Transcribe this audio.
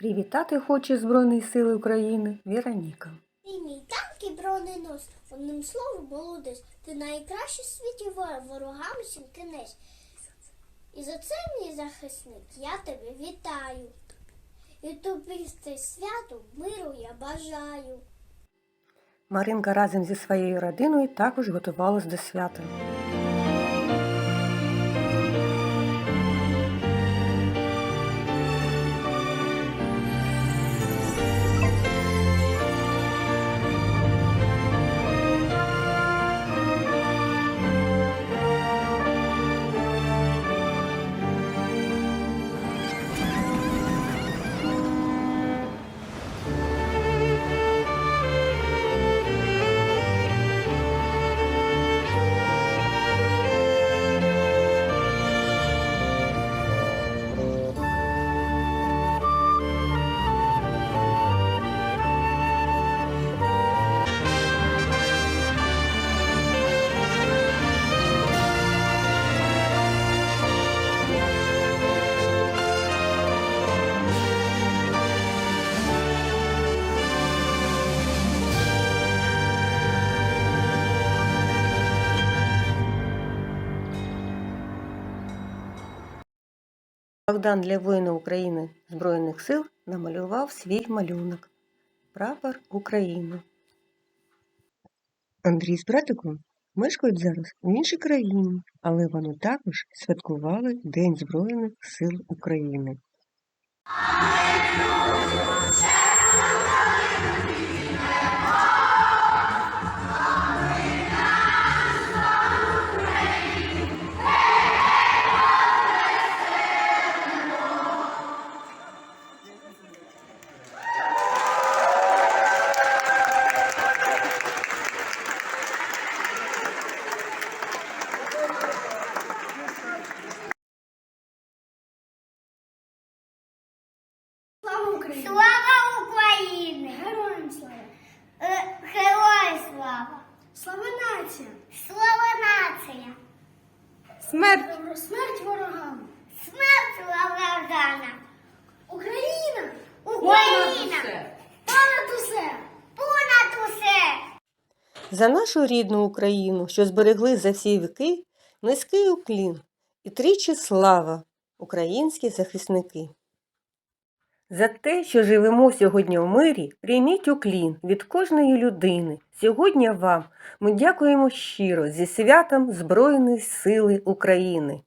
Привітати хоче Збройні Сили України Віроніка. Ти мій танк і броненос, одним словом молодець. Ти найкращий в світі воїн, ворогам кінець. І за це, мій захисник, я тебе вітаю. І тобі з це свято миру я бажаю. Маринка разом зі своєю родиною також готувалась до свята. Богдан для воїна України Збройних сил намалював свій малюнок Прапор України. Андрій з братиком мешкають зараз в іншій країні, але вони також святкували День Збройних сил України. Слава Україні! Слава Україні! Героям слава! Е, Герої слава! Слава нація! Слава нація! Смерть! Смерть ворогам! Смерть ворогана! Україна! Україна! Понад усе! Понад усе! За нашу рідну Україну, що зберегли за всі віки, низький уклін і тричі слава, українські захисники. За те, що живемо сьогодні в мирі, прийміть уклін від кожної людини. Сьогодні вам ми дякуємо щиро зі святом Збройної Сили України.